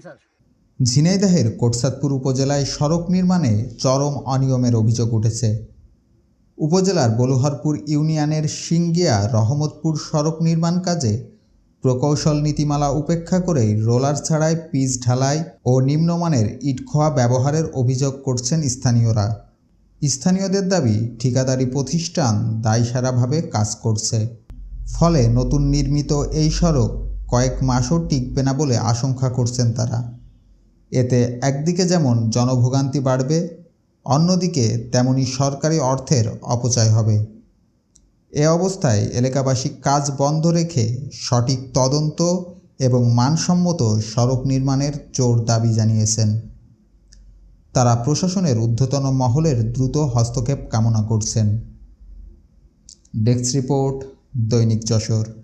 Sir. ঝিনাইদহের কোটসাদপুর উপজেলায় সড়ক নির্মাণে চরম অনিয়মের অভিযোগ উঠেছে। উপজেলার বলুহরপুর ইউনিয়নের সিঙ্গিয়া রহমতপুর সড়ক নির্মাণ কাজে প্রকৌশল নীতিমালা উপেক্ষা করে রোলার ছাড়াই পিচ ঢালাই ও নিম্নমানের ইটখোয়া ব্যবহারের অভিযোগ করছেন স্থানীয়রা। স্থানীয়দের দাবি, ঠিকাদারি প্রতিষ্ঠান দায়সারাভাবে কাজ করছে। ফলে নতুন নির্মিত এই সড়ক কয়েক মাসও টিকবে না বলে আশঙ্কা করছেন তারা। এতে একদিকে যেমন জনভোগান্তি বাড়বে, অন্যদিকে তেমনি সরকারি অর্থের অপচয় হবে। এ অবস্থায় এলাকাবাসী কাজ বন্ধ রেখে সঠিক তদন্ত এবং মানসম্মত সড়ক নির্মাণের জোর দাবি জানিয়েছেন। তারা প্রশাসনের ঊর্ধ্বতন মহলের দ্রুত হস্তক্ষেপ কামনা করছেন। ডেস্ক রিপোর্ট, দৈনিক যশোর।